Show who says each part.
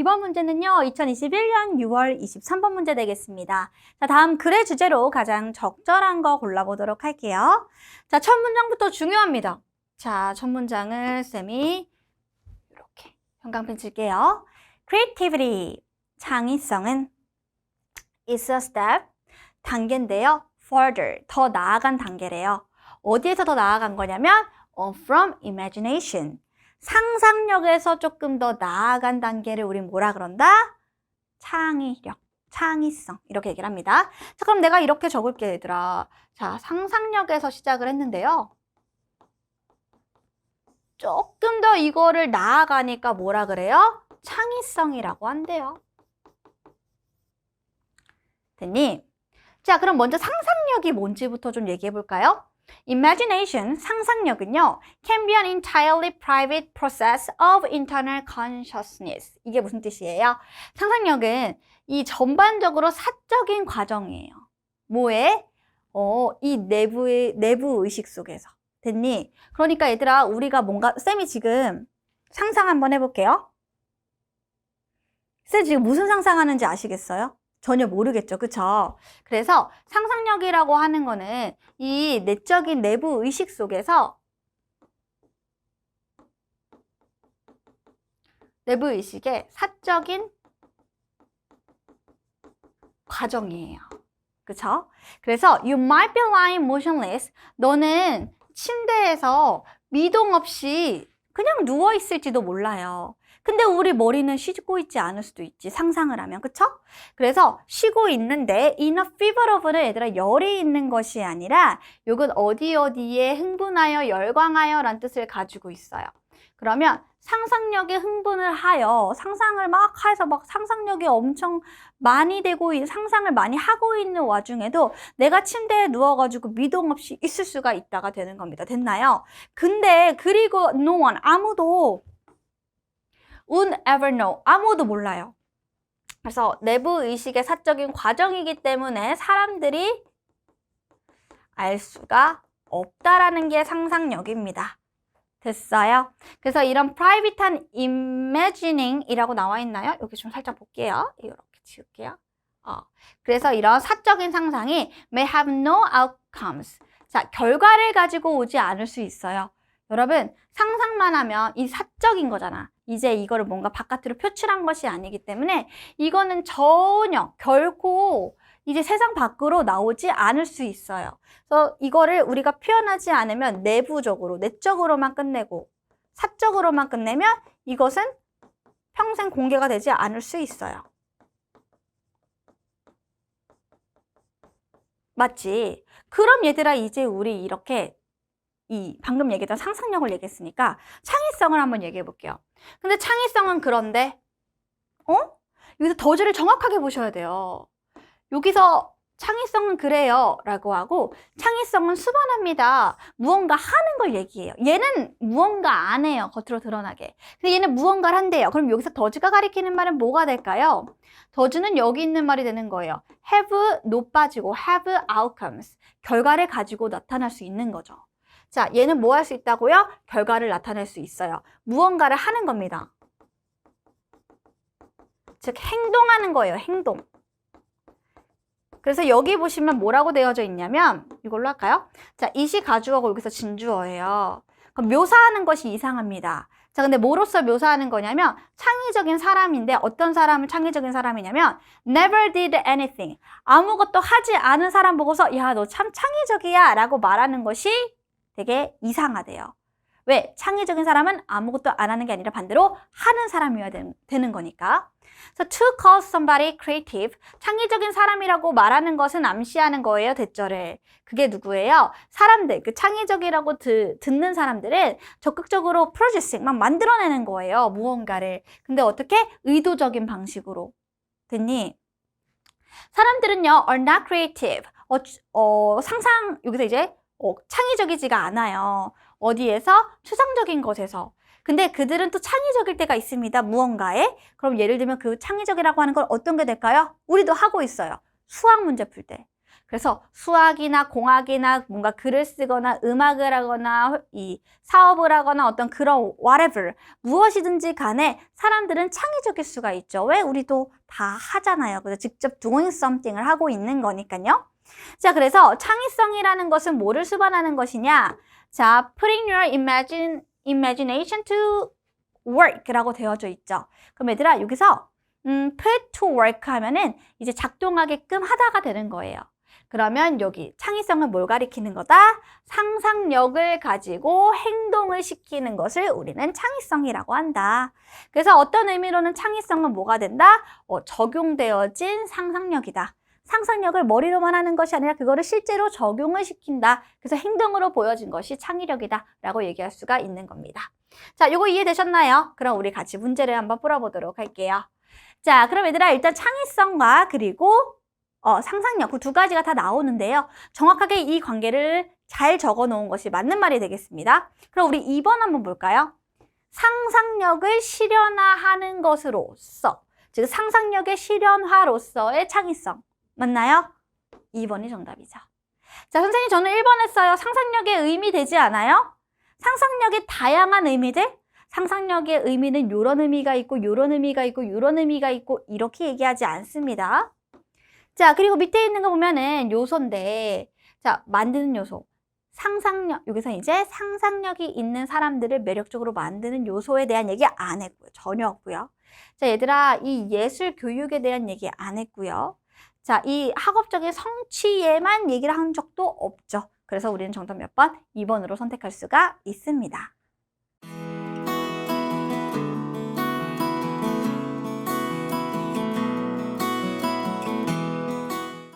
Speaker 1: 이번 문제는요, 2021년 6월 23번 문제 되겠습니다. 자, 다음 글의 주제로 가장 적절한 거 골라보도록 할게요. 자, 첫 문장부터 중요합니다. 자, 첫 문장을 쌤이 이렇게 형광펜 칠게요. Creativity, 창의성은 is a step, 단계인데요. Further, 더 나아간 단계래요. 어디에서 더 나아간 거냐면 어, from imagination. 상상력에서 조금 더 나아간 단계를 우리 뭐라 그런다? 창의력, 창의성 이렇게 얘기를 합니다. 자, 그럼 내가 이렇게 적을게 얘들아. 자, 상상력에서 시작을 했는데요. 조금 더 이거를 나아가니까 뭐라 그래요? 창의성이라고 한대요. 됐니? 자, 그럼 먼저 상상력이 뭔지부터 좀 얘기해 볼까요? Imagination, 상상력은요, can be an entirely private process of internal consciousness. 이게 무슨 뜻이에요? 상상력은 이 전반적으로 사적인 과정이에요. 뭐에? 어, 이 내부의, 내부 의식 속에서. 됐니? 그러니까 얘들아, 우리가 뭔가, 쌤이 지금 상상 한번 해볼게요. 쌤 지금 무슨 상상하는지 아시겠어요? 전혀 모르겠죠. 그쵸? 그래서 상상력이라고 하는 거는 이 내적인 내부 의식 속에서 내부 의식의 사적인 과정이에요. 그쵸? 그래서 you might be lying motionless. 너는 침대에서 미동 없이 그냥 누워 있을지도 몰라요. 근데 우리 머리는 쉬고 있지 않을 수도 있지. 상상을 하면. 그쵸? 그래서 쉬고 있는데 in a fever of는 얘들아 열이 있는 것이 아니라 이건 어디 어디에 흥분하여 열광하여 라는 뜻을 가지고 있어요. 그러면 상상력에 흥분을 하여 상상을 막 해서 막 상상력이 엄청 많이 되고 있- 상상을 많이 하고 있는 와중에도 내가 침대에 누워가지고 미동 없이 있을 수가 있다가 되는 겁니다. 됐나요? 근데 그리고 no one 아무도 would ever know 아무도 몰라요. 그래서 내부 의식의 사적인 과정이기 때문에 사람들이 알 수가 없다라는 게 상상력입니다. 됐어요? 그래서 이런 private한 imagining이라고 나와 있나요? 여기 좀 살짝 볼게요. 이렇게 지울게요. 어. 그래서 이런 사적인 상상이 may have no outcomes. 자, 결과를 가지고 오지 않을 수 있어요. 여러분, 상상만 하면 이 사적인 거잖아. 이제 이거를 뭔가 바깥으로 표출한 것이 아니기 때문에 이거는 전혀 결코 이제 세상 밖으로 나오지 않을 수 있어요. 그래서 이거를 우리가 표현하지 않으면 내부적으로, 내적으로만 끝내고 사적으로만 끝내면 이것은 평생 공개가 되지 않을 수 있어요. 맞지? 그럼 얘들아 이제 우리 이렇게 이 방금 얘기했던 상상력을 얘기했으니까 창의성을 한번 얘기해 볼게요. 근데 창의성은 그런데 어? 여기서 더즈를 정확하게 보셔야 돼요. 여기서 창의성은 그래요 라고 하고 창의성은 수반합니다. 무언가 하는 걸 얘기해요. 얘는 무언가 안 해요. 겉으로 드러나게. 근데 얘는 무언가를 한대요. 그럼 여기서 더즈가 가리키는 말은 뭐가 될까요? 더즈는 여기 있는 말이 되는 거예요. have 빠지고 have outcomes. 결과를 가지고 나타날 수 있는 거죠. 자, 얘는 뭐 할 수 있다고요? 결과를 나타낼 수 있어요. 무언가를 하는 겁니다. 즉, 행동하는 거예요, 행동. 그래서 여기 보시면 뭐라고 되어져 있냐면, 이걸로 할까요? 자, 이시 가주어고 여기서 진주어예요. 그럼 묘사하는 것이 이상합니다. 자, 근데 뭐로서 묘사하는 거냐면, 창의적인 사람인데, 어떤 사람은 창의적인 사람이냐면, never did anything. 아무것도 하지 않은 사람 보고서, 야, 너 참 창의적이야. 라고 말하는 것이 되게 이상하대요. 왜? 창의적인 사람은 아무것도 안 하는 게 아니라 반대로 하는 사람이어야 되는 거니까. So to call somebody creative, 창의적인 사람이라고 말하는 것은 암시하는 거예요, 대절을. 그게 누구예요? 사람들, 그 창의적이라고 드, 듣는 사람들은 적극적으로 프로듀싱, 막 만들어내는 거예요, 무언가를. 근데 어떻게? 의도적인 방식으로. 됐니? 사람들은요, are not creative. 어, 어, 상상, 여기서 이제 어, 창의적이지가 않아요. 어디에서? 추상적인 것에서. 근데 그들은 또 창의적일 때가 있습니다. 무언가에. 그럼 예를 들면 그 창의적이라고 하는 건 어떤 게 될까요? 우리도 하고 있어요. 수학 문제 풀 때. 그래서 수학이나 공학이나 뭔가 글을 쓰거나 음악을 하거나 이 사업을 하거나 어떤 그런 whatever 무엇이든지 간에 사람들은 창의적일 수가 있죠. 왜 우리도 다 하잖아요. 그래서 직접 doing something을 하고 있는 거니까요. 자, 그래서 창의성이라는 것은 뭐를 수반하는 것이냐? 자, putting your imagine, imagination to work라고 되어져 있죠. 그럼 얘들아 여기서 음, put to work 하면은 이제 작동하게끔 하다가 되는 거예요. 그러면 여기 창의성은 뭘 가리키는 거다? 상상력을 가지고 행동을 시키는 것을 우리는 창의성이라고 한다. 그래서 어떤 의미로는 창의성은 뭐가 된다? 어, 적용되어진 상상력이다. 상상력을 머리로만 하는 것이 아니라 그거를 실제로 적용을 시킨다. 그래서 행동으로 보여진 것이 창의력이다. 라고 얘기할 수가 있는 겁니다. 자, 요거 이해되셨나요? 그럼 우리 같이 문제를 한번 풀어보도록 할게요. 자, 그럼 얘들아 일단 창의성과 그리고 어, 상상력 그 두 가지가 다 나오는데요. 정확하게 이 관계를 잘 적어 놓은 것이 맞는 말이 되겠습니다. 그럼 우리 2번 한번 볼까요? 상상력을 실현화하는 것으로서 즉 상상력의 실현화로서의 창의성 맞나요? 2번이 정답이죠. 자, 선생님 저는 1번 했어요. 상상력의 의미 되지 않아요? 상상력의 다양한 의미들 상상력의 의미는 이런 의미가 있고 이런 의미가 있고 이런 의미가 있고 이렇게 얘기하지 않습니다. 자, 그리고 밑에 있는 거 보면은 요소인데 자, 만드는 요소. 상상력, 여기서 이제 상상력이 있는 사람들을 매력적으로 만드는 요소에 대한 얘기 안 했고요. 전혀 없고요. 자, 얘들아, 이 예술 교육에 대한 얘기 안 했고요. 자, 이 학업적인 성취에만 얘기를 한 적도 없죠. 그래서 우리는 정답 몇 번? 2번으로 선택할 수가 있습니다.